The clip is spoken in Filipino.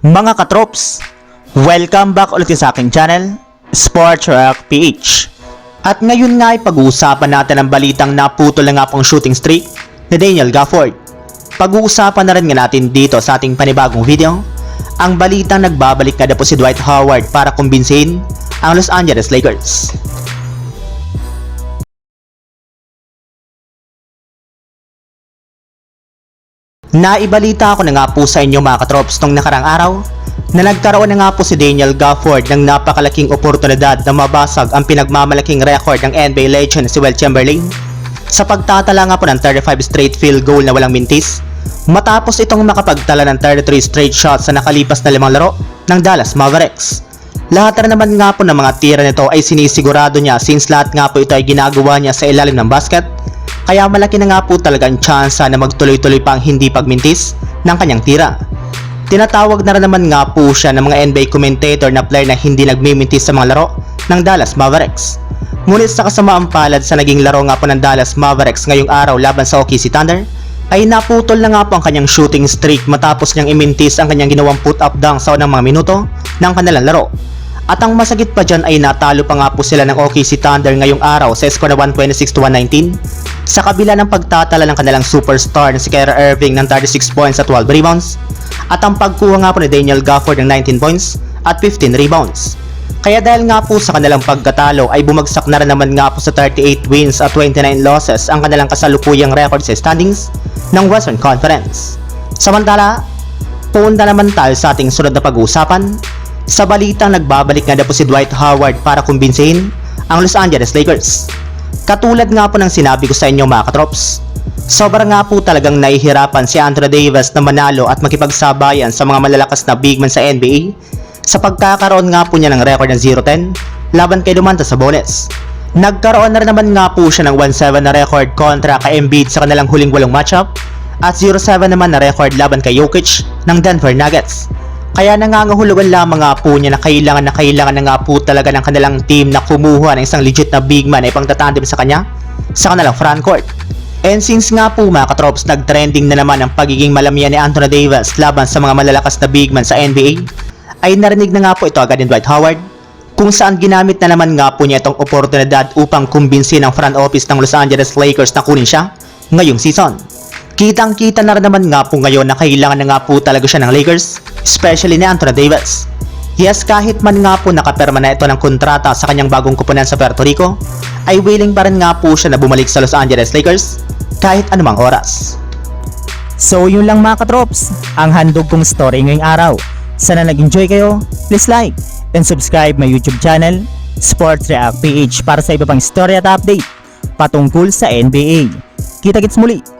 Mga katrops, welcome back ulit sa aking channel, Sports Rock PH. At ngayon nga ay pag-uusapan natin ang balitang naputol na nga pong shooting streak ni Daniel Gafford. Pag-uusapan na rin nga natin dito sa ating panibagong video, ang balitang nagbabalik na po si Dwight Howard para kumbinsihin ang Los Angeles Lakers. Naibalita ko na nga po sa inyo mga katrops nung nakarang araw na nagkaroon na nga po si Daniel Gafford ng napakalaking oportunidad na mabasag ang pinagmamalaking record ng NBA legend si Will Chamberlain sa pagtatala nga po ng 35 straight field goal na walang mintis matapos itong makapagtala ng 33 straight shots sa nakalipas na limang laro ng Dallas Mavericks. Lahat na naman nga po ng mga tira nito ay sinisigurado niya since lahat nga po ito ay ginagawa niya sa ilalim ng basket kaya malaki na nga po talaga ang tsansa na magtuloy-tuloy pa ang hindi pagmintis ng kanyang tira. Tinatawag na rin naman nga po siya ng mga NBA commentator na player na hindi nagmimintis sa mga laro ng Dallas Mavericks. Ngunit sa kasamaang palad sa naging laro nga po ng Dallas Mavericks ngayong araw laban sa OKC Thunder, ay naputol na nga po ang kanyang shooting streak matapos niyang imintis ang kanyang ginawang put-up dunk sa unang mga minuto ng kanilang laro. At ang masagit pa dyan ay natalo pa nga po sila ng OKC Thunder ngayong araw sa score na 126 to 119 sa kabila ng pagtatala ng kanilang superstar na si Kyrie Irving ng 36 points at 12 rebounds at ang pagkuha nga po ni Daniel Gafford ng 19 points at 15 rebounds. Kaya dahil nga po sa kanilang pagkatalo ay bumagsak na rin naman nga po sa 38 wins at 29 losses ang kanilang kasalukuyang record sa standings ng Western Conference. Samantala, punta naman tayo sa ating sunod na pag-uusapan sa balitang nagbabalik nga na po si Dwight Howard para kumbinsihin ang Los Angeles Lakers. Katulad nga po ng sinabi ko sa inyo mga katrops, sobrang nga po talagang nahihirapan si Anthony Davis na manalo at makipagsabayan sa mga malalakas na big man sa NBA sa pagkakaroon nga po niya ng record ng 0-10 laban kay Domantas Sabonis. Nagkaroon na rin naman nga po siya ng 1-7 na record kontra kay Embiid sa kanilang huling walong matchup at 0-7 naman na record laban kay Jokic ng Denver Nuggets. Kaya nangangahulugan lamang nga po niya na kailangan na kailangan na nga po talaga ng kanilang team na kumuha ng isang legit na big man ay pangtatandem sa kanya sa kanilang frontcourt. And since nga po mga katrops nag-trending na naman ang pagiging malamian ni Anthony Davis laban sa mga malalakas na big man sa NBA, ay narinig na nga po ito agad ni Dwight Howard kung saan ginamit na naman nga po niya itong oportunidad upang kumbinsin ang front office ng Los Angeles Lakers na kunin siya ngayong season. Kitang-kita na rin naman nga po ngayon na kailangan na nga po talaga siya ng Lakers, especially ni Anthony Davis. Yes, kahit man nga po nakaperma na ito ng kontrata sa kanyang bagong kupunan sa Puerto Rico, ay willing pa rin nga po siya na bumalik sa Los Angeles Lakers kahit anumang oras. So yun lang mga katrops, ang handog kong story ngayong araw. Sana nag-enjoy kayo, please like and subscribe my YouTube channel, Sports React PH para sa iba pang story at update patungkol sa NBA. Kita-kits muli